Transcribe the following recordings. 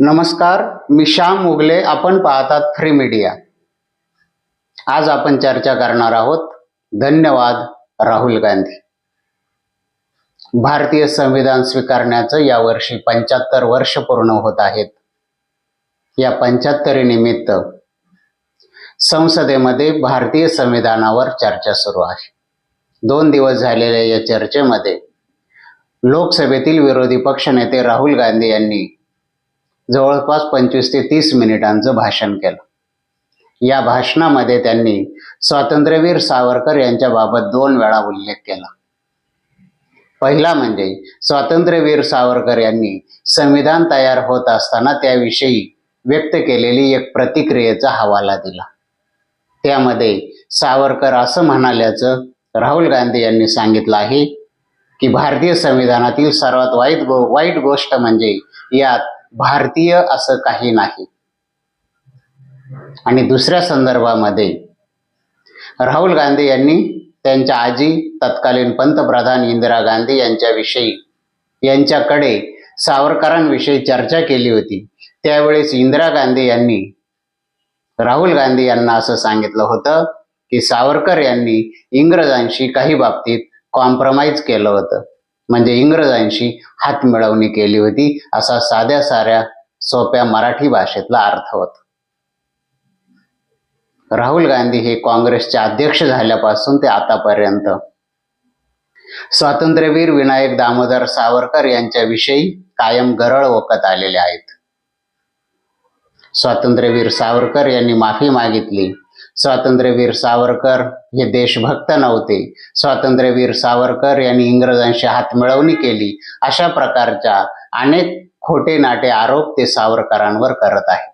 नमस्कार मी श्याम मुगले आपण पाहतात फ्री मीडिया आज आपण चर्चा करणार आहोत धन्यवाद राहुल गांधी. भारतीय संविधान स्वीकारण्याचं यावर्षी पंच्याहत्तर वर्ष पूर्ण होत आहेत. या पंच्याहत्तरी निमित्त संसदेमध्ये भारतीय संविधानावर चर्चा सुरू आहे. दोन दिवस झालेल्या या चर्चेमध्ये लोकसभेतील विरोधी पक्षनेते राहुल गांधी यांनी जवळपास पंचवीस ते तीस मिनिटांचं भाषण केलं. या भाषणामध्ये त्यांनी स्वातंत्र्यवीर सावरकर यांच्याबाबत दोन वेळा उल्लेख केला. पहिला म्हणजे स्वातंत्र्यवीर सावरकर यांनी संविधान तयार होत असताना त्याविषयी व्यक्त केलेली एक प्रतिक्रियेचा हवाला दिला. त्यामध्ये सावरकर असं म्हणाल्याचं राहुल गांधी यांनी सांगितलं आहे की भारतीय संविधानातील सर्वात वाईट गो वाईट गोष्ट म्हणजे यात भारतीय असं काही नाही. आणि दुसऱ्या संदर्भामध्ये राहुल गांधी यांनी त्यांच्या आजी तत्कालीन पंतप्रधान इंदिरा गांधी यांच्याविषयी यांच्याकडे सावरकरांविषयी चर्चा केली होती. त्यावेळेस इंदिरा गांधी यांनी राहुल गांधी यांना असं सांगितलं होतं की सावरकर यांनी इंग्रजांशी काही बाबतीत कॉम्प्रमाइज केलं होतं. म्हणजे इंग्रजांशी हात मिळवणी केली होती. असा साध्या साऱ्या सोप्या मराठी भाषेतला अर्थ होता. राहुल गांधी हे काँग्रेसचे अध्यक्ष झाल्यापासून ते आतापर्यंत. स्वातंत्र्यवीर विनायक दामोदर सावरकर यांच्याविषयी कायम गरळ ओकत आलेले आहेत. स्वातंत्र्यवीर सावरकर यांनी माफी मागितली. स्वातंत्र्यवीर सावरकर हे देशभक्त नव्हते. स्वातंत्र्यवीर सावरकर यांनी इंग्रजांशी हात मिळवणी केली. अशा प्रकारच्या अनेक खोटे नाटे आरोप ते सावरकरांवर करत आहेत.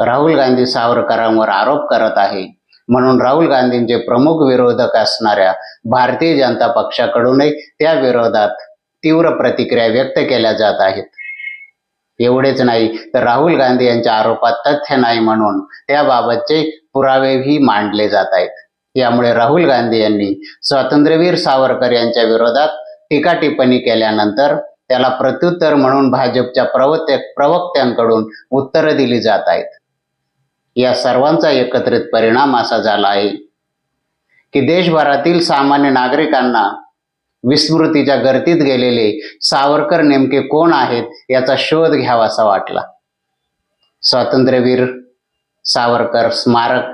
राहुल गांधी सावरकरांवर आरोप करत आहे. म्हणून राहुल गांधींचे प्रमुख विरोधक असणाऱ्या भारतीय जनता पक्षाकडूनही त्या विरोधात तीव्र प्रतिक्रिया व्यक्त केल्या जात आहेत. एवढेच नाही. तर राहुल गांधी यांच्या आरोपात तथ्य नाही म्हणून त्याबाबतचे पुरावेही मांडले जात आहेत. यामुळे राहुल गांधी यांनी स्वातंत्र्यवीर सावरकर यांच्या विरोधात टीका टिप्पणी केल्यानंतर त्याला प्रत्युत्तर म्हणून भाजपच्या प्रवत्य प्रवक्त्यांकडून उत्तरं दिली जात आहेत. या सर्वांचा एकत्रित परिणाम असा झाला आहे की देशभरातील सामान्य नागरिकांना विस्मृतीच्या गर्दीत गेलेले सावरकर नेमके कोण आहेत याचा शोध घ्यावासा वाटला. स्वातंत्र्यवीर सावरकर स्मारक.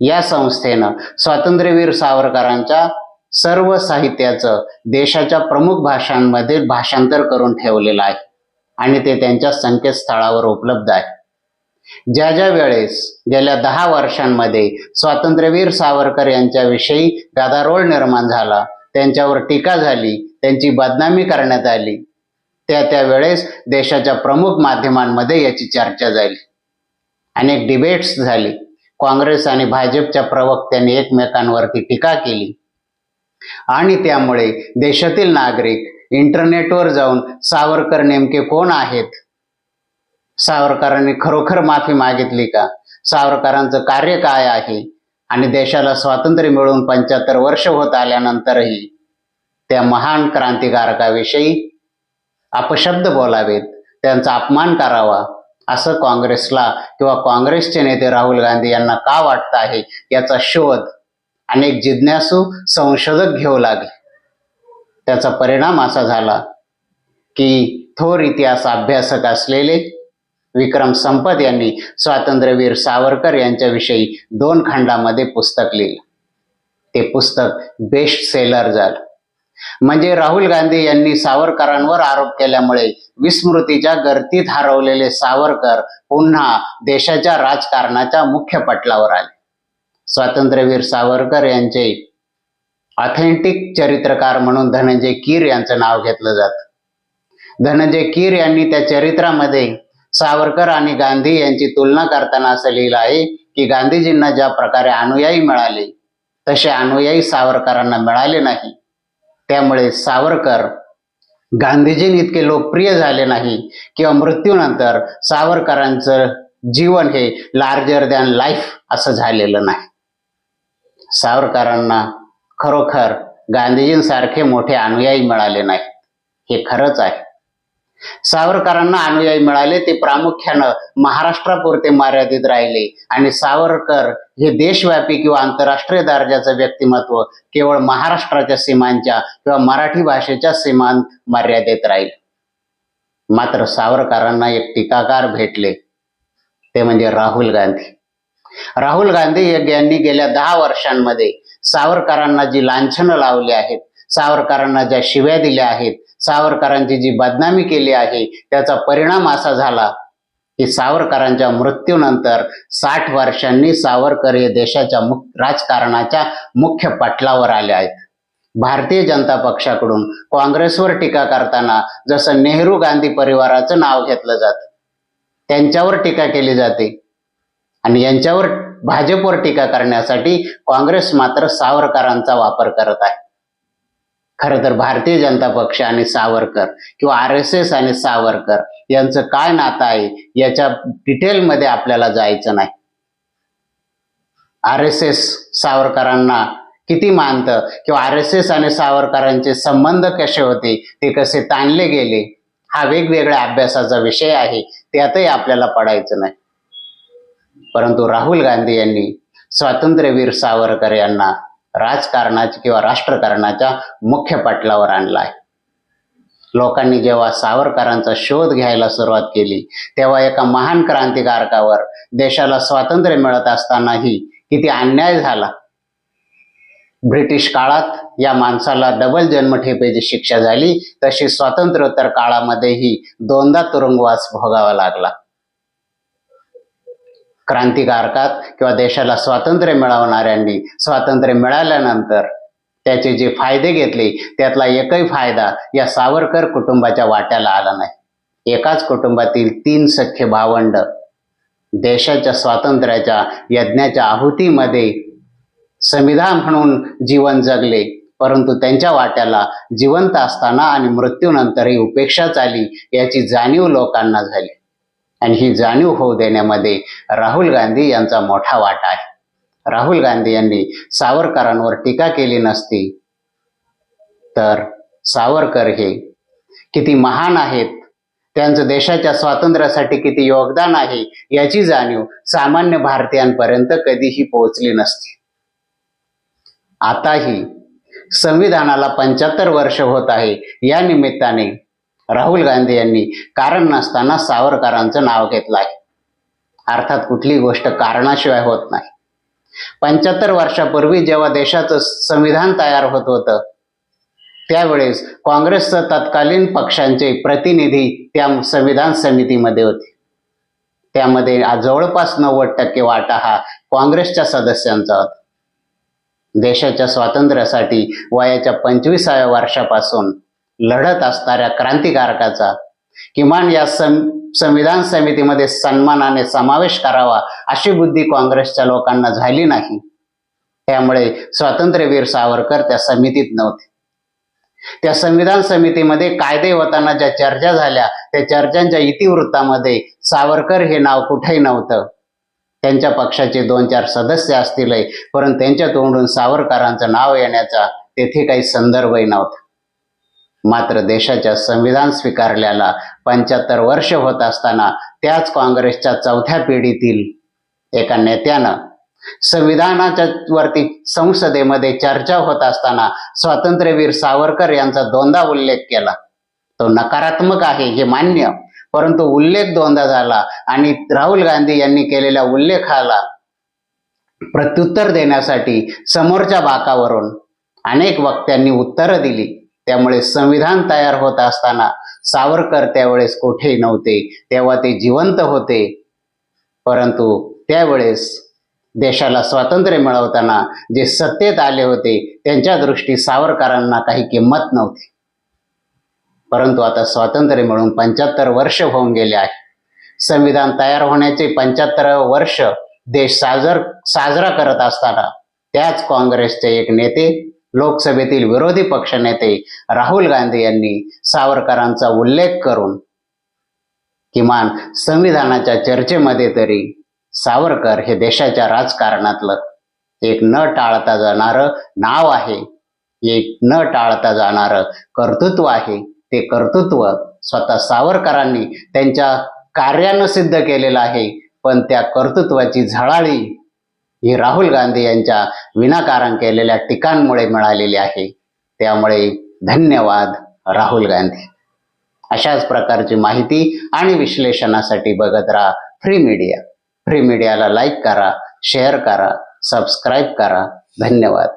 या संस्थेनं स्वातंत्र्यवीर सावरकरांच्या सर्व साहित्याचं देशाच्या प्रमुख भाषांमध्ये भाषांतर करून ठेवलेलं आहे आणि ते त्यांच्या संकेतस्थळावर उपलब्ध आहे. ज्या ज्या वेळेस गेल्या दहा वर्षांमध्ये स्वातंत्र्यवीर सावरकर यांच्याविषयी गदारोळ निर्माण झाला त्यांच्यावर टीका झाली त्यांची बदनामी करण्यात आली. त्या त्यावेळेस देशाच्या प्रमुख माध्यमांमध्ये याची चर्चा झाली. अनेक डिबेट्स झाली. काँग्रेस आणि भाजपच्या प्रवक्त्यांनी एकमेकांवरती टीका केली. आणि त्यामुळे देशातील नागरिक इंटरनेटवर जाऊन सावरकर नेमके कोण आहेत? सावरकरांनी खरोखर माफी मागितली का? सावरकरांचं कार्य काय आहे? आणि देशाला स्वातंत्र्य मिळून पंच्याहत्तर वर्ष होत आल्यानंतरही त्या महान क्रांतिकारकाविषयी अपशब्द बोलावेत त्यांचा अपमान करावा असं काँग्रेसला किंवा काँग्रेसचे नेते राहुल गांधी यांना का वाटत आहे याचा शोध अनेक जिज्ञासू संशोधक घेऊ लागले. त्याचा परिणाम असा झाला की थोर इतिहास अभ्यासक असलेले विक्रम संपत यांनी स्वातंत्र्यवीर सावरकर यांच्याविषयी दोन खंडामध्ये पुस्तक लिहिलं. ते पुस्तक बेस्ट सेलर झालं. म्हणजे राहुल गांधी यांनी सावरकरांवर आरोप केल्यामुळे विस्मृतीच्या गर्दीत हरवलेले सावरकर पुन्हा देशाच्या राजकारणाच्या मुख्य पटलावर आले. स्वातंत्र्यवीर सावरकर यांचे ऑथेंटिक चरित्रकार म्हणून धनंजय कीर यांचं नाव घेतलं जातं. धनंजय कीर यांनी त्या चरित्रामध्ये सावरकर आणि गांधी यांची तुलना करताना असं लिहिलं आहे की गांधीजींना ज्या प्रकारे अनुयायी मिळाले तसे अनुयायी सावरकरांना मिळाले नाही. त्यामुळे सावरकर गांधीजींनी इतके लोकप्रिय झाले नाही किंवा मृत्यूनंतर सावरकरांचं जीवन हे लार्जर दॅन लाईफ असं झालेलं नाही. सावरकरांना खरोखर गांधीजींसारखे मोठे अनुयायी मिळाले नाहीत. हे खरंच आहे. सावरकरांना अनुयायी मिळाले ते प्रामुख्यानं महाराष्ट्रापुरते मर्यादित राहिले. आणि सावरकर हे देशव्यापी किंवा आंतरराष्ट्रीय दर्जाचं व्यक्तिमत्व केवळ महाराष्ट्राच्या सीमांच्या किंवा मराठी भाषेच्या सीमांत मर्यादित राहील. मात्र सावरकरांना एक टीकाकार भेटले. ते म्हणजे राहुल गांधी. राहुल गांधी यांनी गेल्या दहा वर्षांमध्ये सावरकरांना जी लांछनं लावली आहेत सावरकरांना ज्या शिव्या दिल्या आहेत सावरकरांची जी बदनामी केली आहे त्याचा परिणाम असा झाला की सावरकरांच्या मृत्यूनंतर साठ वर्षांनी सावरकर हे देशाच्या मुख राजकारणाच्या मुख्य पटलावर आले आहेत. भारतीय जनता पक्षाकडून काँग्रेसवर टीका करताना जसं नेहरू गांधी परिवाराचं नाव घेतलं जातं त्यांच्यावर टीका केली जाते. आणि यांच्यावर भाजपवर टीका करण्यासाठी काँग्रेस मात्र सावरकरांचा वापर करत आहे. खरं तर भारतीय जनता पक्ष आणि सावरकर किंवा आर एस एस आणि सावरकर यांचं काय नातं आहे याच्या डिटेलमध्ये आपल्याला जायचं नाही. आर एस एस सावरकरांना किती मानतं किंवा आर एस एस आणि सावरकरांचे संबंध कसे होते ते कसे ताणले गेले हा वेगवेगळ्या अभ्यासाचा विषय आहे त्यातही आपल्याला पडायचं नाही. परंतु राहुल गांधी यांनी स्वातंत्र्यवीर सावरकर यांना राजकारणाच्या किंवा राष्ट्रकारणाच्या मुख्य पटलावर आणला आहे लोकांनी जेव्हा सावरकरांचा शोध घ्यायला सुरुवात केली तेव्हा एका महान क्रांतिकारकावर देशाला स्वातंत्र्य मिळत असतानाही किती अन्याय झाला. ब्रिटिश काळात या माणसाला डबल जन्मठेपेची शिक्षा झाली तशी स्वातंत्र्योत्तर काळामध्येही दोनदा तुरुंगवास भोगावा लागला. क्रांतिकारकात किंवा देशाला स्वातंत्र्य मिळवणाऱ्यांनी स्वातंत्र्य मिळाल्यानंतर त्याचे जे फायदे घेतले त्यातला एकही फायदा या सावरकर कुटुंबाच्या वाट्याला आला नाही. एकाच कुटुंबातील तीन सख्खे भावंड देशाच्या स्वातंत्र्याच्या यज्ञाच्या आहुतीमध्ये संविधान म्हणून जीवन जगले परंतु त्यांच्या वाट्याला जिवंत असताना आणि मृत्यूनंतरही उपेक्षाच आली याची जाणीव लोकांना झाली. आणि ही जाणीव होऊ देण्यामध्ये राहुल गांधी यांचा मोठा वाटा आहे. राहुल गांधी यांनी सावरकरांवर टीका केली नसती तर सावरकर हे किती महान आहेत त्यांचं देशाच्या स्वातंत्र्यासाठी किती योगदान आहे याची जाणीव सामान्य भारतीयांपर्यंत कधीही पोहोचली नसती. आताही संविधानाला पंच्याहत्तर वर्ष होत आहे या निमित्ताने राहुल गांधी यांनी कारण नसताना सावरकरांचं नाव घेतलं आहे. अर्थात कुठली गोष्ट कारणाशिवाय होत नाही. पंच्याहत्तर वर्षापूर्वी जेव्हा देशाचं संविधान तयार होत होतं त्यावेळेस काँग्रेसचं तत्कालीन पक्षांचे प्रतिनिधी त्या संविधान समितीमध्ये होते. त्यामध्ये जवळपास नव्वद टक्के वाटा हा काँग्रेसच्या सदस्यांचा होता. देशाच्या स्वातंत्र्यासाठी वयाच्या पंचवीसाव्या वर्षापासून लढत असणाऱ्या क्रांतिकारकाचा किमान या सं संविधान समितीमध्ये सन्मानाने समावेश करावा अशी बुद्धी काँग्रेसच्या लोकांना झाली नाही. त्यामुळे स्वातंत्र्यवीर सावरकर त्या समितीत नव्हते. त्या संविधान समितीमध्ये कायदे होताना ज्या चर्चा झाल्या त्या चर्चांच्या इतिवृत्तामध्ये सावरकर हे नाव कुठेही नव्हतं. त्यांच्या पक्षाचे दोन चार सदस्य असतील परंतु त्यांच्या तोंडून सावरकरांचं नाव येण्याचा तेथे काही संदर्भही नव्हता. मात्र देशाच्या संविधान स्वीकारल्याला पंच्याहत्तर वर्ष होत असताना त्याच काँग्रेसच्या चौथ्या पिढीतील एका नेत्यानं संविधानाच्या वरती संसदेमध्ये चर्चा होत असताना स्वातंत्र्यवीर सावरकर यांचा दोनदा उल्लेख केला. तो नकारात्मक आहे हे मान्य परंतु उल्लेख दोनदा झाला आणि राहुल गांधी यांनी केलेल्या उल्लेखाला प्रत्युत्तर देण्यासाठी समोरच्या बाकावरून अनेक वक्त्यांनी उत्तरं दिली. त्यामुळे संविधान तयार होत असताना सावरकर त्यावेळेस कुठेही नव्हते. तेव्हा ते जिवंत होते. परंतु त्यावेळेस देशाला स्वातंत्र्य मिळवताना जे सत्तेत आले होते त्यांच्या दृष्टी सावरकरांना काही किंमत नव्हती. परंतु आता स्वातंत्र्य मिळून पंच्याहत्तर वर्ष होऊन गेले आहे. संविधान तयार होण्याचे पंच्याहत्तर वर्ष देश साजर साजरा करत असताना त्याच काँग्रेसचे एक नेते लोकसभेतील विरोधी पक्षनेते राहुल गांधी यांनी सावरकरांचा उल्लेख करून किमान संविधानाच्या चर्चेमध्ये तरी सावरकर हे देशाच्या राजकारणातलं एक न टाळता जाणारं नाव आहे. एक न टाळता जाणारं कर्तृत्व आहे. ते कर्तृत्व स्वतः सावरकरांनी त्यांच्या कार्यानं सिद्ध केलेलं आहे. पण त्या कर्तृत्वाची झळाळी ही राहुल गांधी यांच्या विनाकारण केलेल्या टीकांमुळे मिळालेली आहे. त्यामुळे धन्यवाद राहुल गांधी. अशाच प्रकारची माहिती आणि विश्लेषणासाठी बघत राहा फ्री मीडिया. फ्री मीडियाला लाईक करा शेअर करा सबस्क्राईब करा. धन्यवाद.